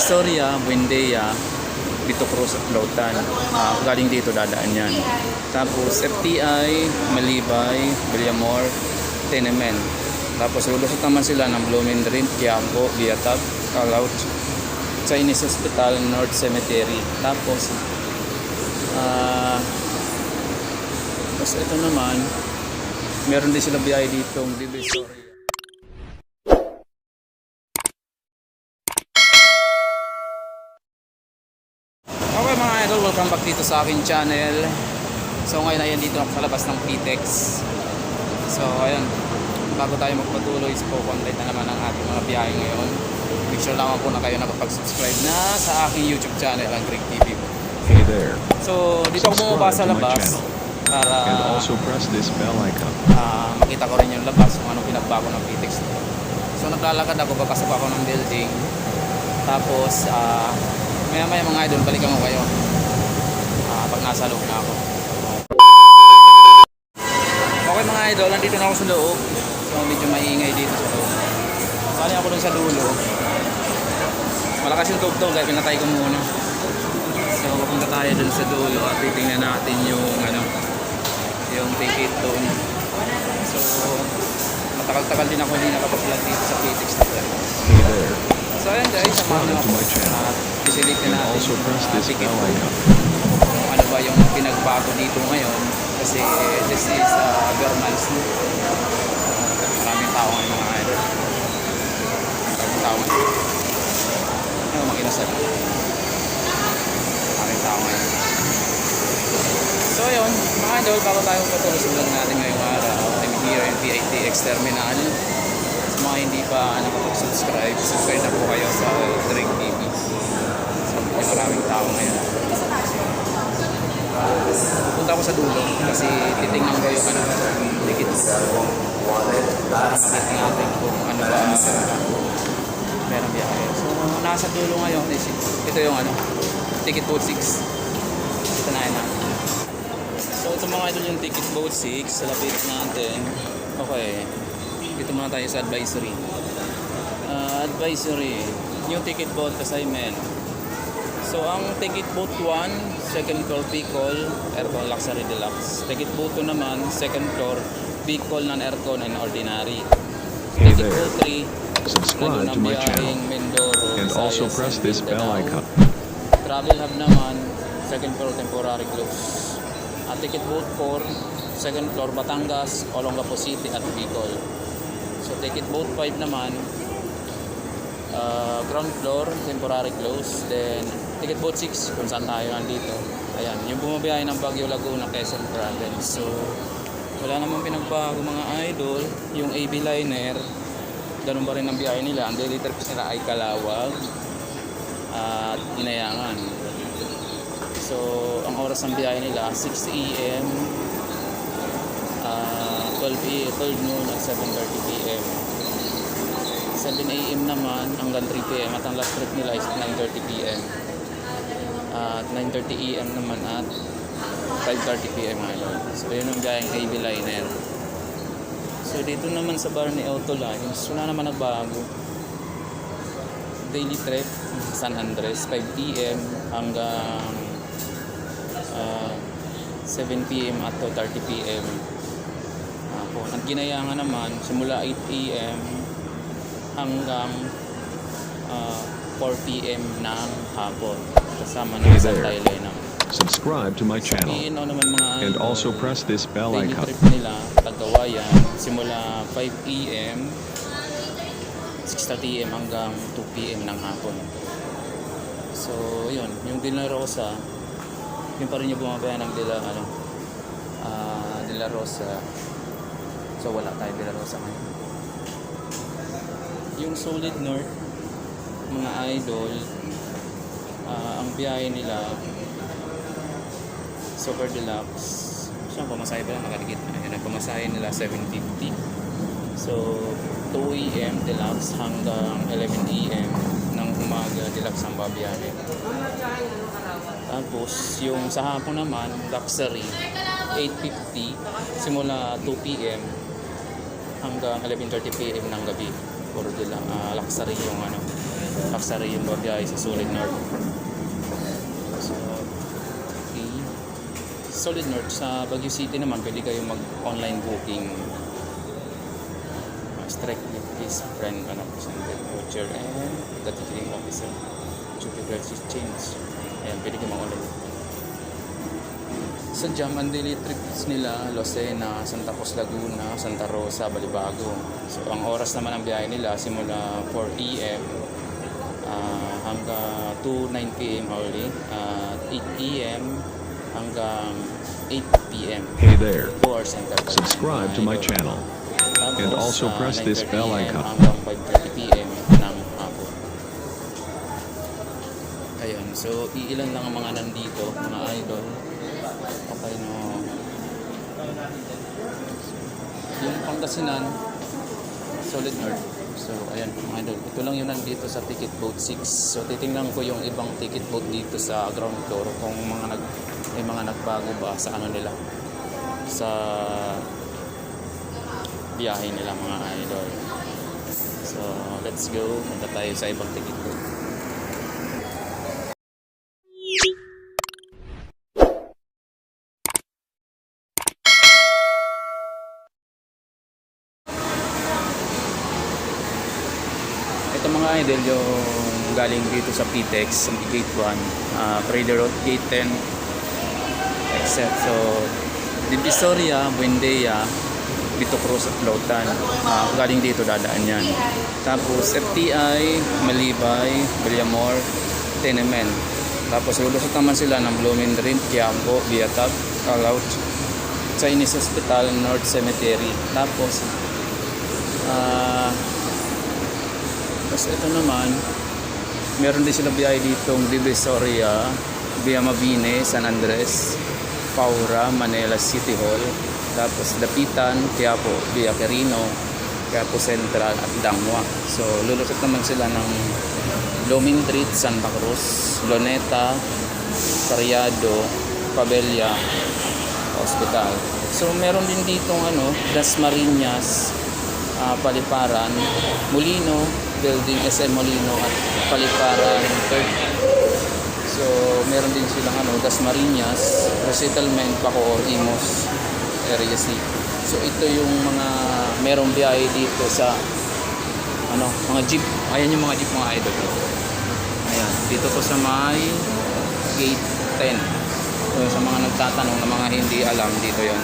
Divisoria, Buendia, Vito Cruz at Lautan. Ah, galing dito dadaan yan. Tapos FTI, Malibay, Villamor, Tenement. Tapos lulusot naman sila ng Blooming Dream, Quiapo, Biatag, Calauch, Chinese Hospital, North Cemetery. Tapos, ah, tapos ito naman, meron din sila biyahe dito, Divisoria. Okay mga idol, welcome back dito sa akin channel. So ngayon ayan dito ako sa labas ng PTEX. So ayun, bago tayo magpatuloy, so content na naman ang ating mga biyahe ngayon. Make sure lamang po na kayo nakapag-subscribe na sa aking YouTube channel, ang Greg TV. Hey there, So dito ako bumaba sa labas para and also press this bell icon. ah, makita ko rin yung labas kung anong pinagbago ng PTEX. So naglalakad ako, papasok ako ng building. Tapos, ah, maya maya mga idol, balikan ko kayo. Nasa loob na ako. Okay mga idol, nandito na ako sa loob. So medyo maingay dito sa loob. Bali ako dun sa dulo. Malakas yung tugtog kaya pinatay ko muna. So pupunta tayo dun sa dulo at titingnan natin yung ano, yung ticket doon. So, matagal-tagal din ako hindi nakapag-vlog dito sa PTX na. Hey there, So, ayun guys, samahan to ako. At isilipin natin yung this ticket icon. Kung ano ba yung pinagbago dito ngayon. Kasi this is uh, Vermans. Maraming tao ngayon mga idol. Maraming tao ngayon. Ano, makinasal. Maraming tao ngayon. So yun, mga idol, bago tayo patuloy sa vlog natin ngayong araw, I'm here in PITX Terminal. Sa mga hindi pa nakapag-subscribe, subscribe na po kayo sa Drake TV. So, may maraming tao ngayon. Pupunta ako sa dulo kasi titingnan ko yung ano, ticket. Para makita natin kung ano ba meron biyahe. So, nasa dulo ngayon ito yung ano, ticket boat 6. Ito na natin. So ito mga idol yung ticket boat 6 sa lapit natin. Okay. Dito muna tayo sa advisory. Ah, advisory. New ticket boat assignment. So ang ticket boat 1, second floor Bicol, aircon luxury deluxe. Ticket boat 2 naman, second floor Bicol non-aircon and ordinary. Hey Ticket boat 3, Subscribe to my channel Mindoro, and also Visayas, press and this bell icon. Travel hub naman, second floor temporary close. At ticket boat 4, second floor Batangas, Olongapo City at Bicol. So ticket boat 5 naman, uh, ground floor temporary close. Then ticket boat 6 kung saan tayo nandito. Ayan, yung bumabiyahe ng Baguio Laguna, Quezon Province. So wala namang pinagbago mga idol. Yung AB Liner, ganun pa rin ang biyahe nila. Ang daily trips nila ay Kalawag at Inayangan. So, ang oras ng biyahe nila 6 a.m. ah 12 a 12 noon at 7.30 p.m. 7 a.m. naman hanggang 3 p.m. at ang last trip nila is 9.30 p.m. At 9.30 a.m. naman at 5.30 p.m. ngayon. So, yun ang biyaheng AB Liner. So, dito naman sa Barney Auto Lines, wala naman nagbago. Daily trip, San Andres, 5 p.m. hanggang ah, 7 p.m. at 2.30 p.m. Hapon. At ginayangan naman, simula 8 a.m. hanggang ah, 4 p.m. ng hapon. Kasama ng Hey isang there. Naman. Subscribe to my channel PNO naman mga and idol, also press this bell daily icon. trip nila, Tagawayan, simula 5 p.m. 6.30 a.m. hanggang 2 p.m. ng hapon. So, yun. Yung De La Rosa, yun pa rin yung bumabaya ng De La, ano, ah, De La Rosa. So, wala tayo De La Rosa ngayon. Yung Solid North, mga idol, ah, ang biyahe nila, Super Deluxe. Siya, pamasahe pa lang nakaligit. Ayan, ang pamasahe nila 750. So, 2 a.m. Deluxe hanggang 11 a.m. ng umaga Deluxe ang babiyahe. Tapos, yung sa hapon naman, Luxury, 850 simula 2 p.m. hanggang 11.30 p.m. ng gabi. Puro dila, ah, luxury yung ano, Aksari yung babiyahe sa Solid North. So, okay. Solid North sa Baguio City naman, pwede kayo mag-online booking. Strike with his friend, ano, presented voucher and the ticketing officer. Jupiter Change. Ayan, pwede kayo mag-online sa jam ang daily trips nila Lucena, Santa Cruz Laguna, Santa Rosa, Balibago. So ang oras naman ng biyahe nila simula 4 AM ah, hanggang 2 9 PM only at 8 PM hanggang 8 PM. Hey there. 2 hours interval. Subscribe to my channel. Tapos, And also ah, press this 9:30 bell icon. Hanggang 5.30 PM ng hapon. Ayun, so iilan lang ang mga nandito, mga idol. Okay no. Yung Pangasinan, Solid North. So, ayan, mga idol. Ito lang yung nandito sa Ticket Boat 6. So, titingnan ko yung ibang ticket boat dito sa ground floor kung mga nag, may mga nagbago ba sa ano nila. Sa biyahe nila mga idol. So, let's go. Punta tayo sa ibang ticket boat. Ito mga idol yung galing dito sa PTEX, Gate 1, uh, Prader Road, Gate 10, except so Divisoria, Buendia, Vito Cruz at Lautan. Ah, galing dito dadaan yan. Tapos FTI, Malibay, Villamor, Tenement. Tapos lulusot naman sila ng Blooming Green, Quiapo, Biatab, Calauch, Chinese Hospital, North Cemetery. Tapos ah tapos ito naman, meron din sila biyahe ditong Divisoria, via Mabine, San Andres, Paura, Manila City Hall, tapos Dapitan, Quiapo, via Quirino, Quiapo Central at Dangwa. So lulusot naman sila ng Blooming Treat, Santa Cruz, Loneta, Cariado, Pabella, Hospital. So meron din ditong ano, Dasmariñas, ah, Paliparan, Molino, Building SM Molino at Paliparan 3rd. So, meron din silang ano, Dasmariñas, Resettlement, Bacoor, Imos, Area C. So, ito yung mga merong biyahe dito sa ano, mga jeep. Ayan yung mga jeep mga idol. Ayan, dito to sa may gate 10. So, sa mga nagtatanong na mga hindi alam, dito yon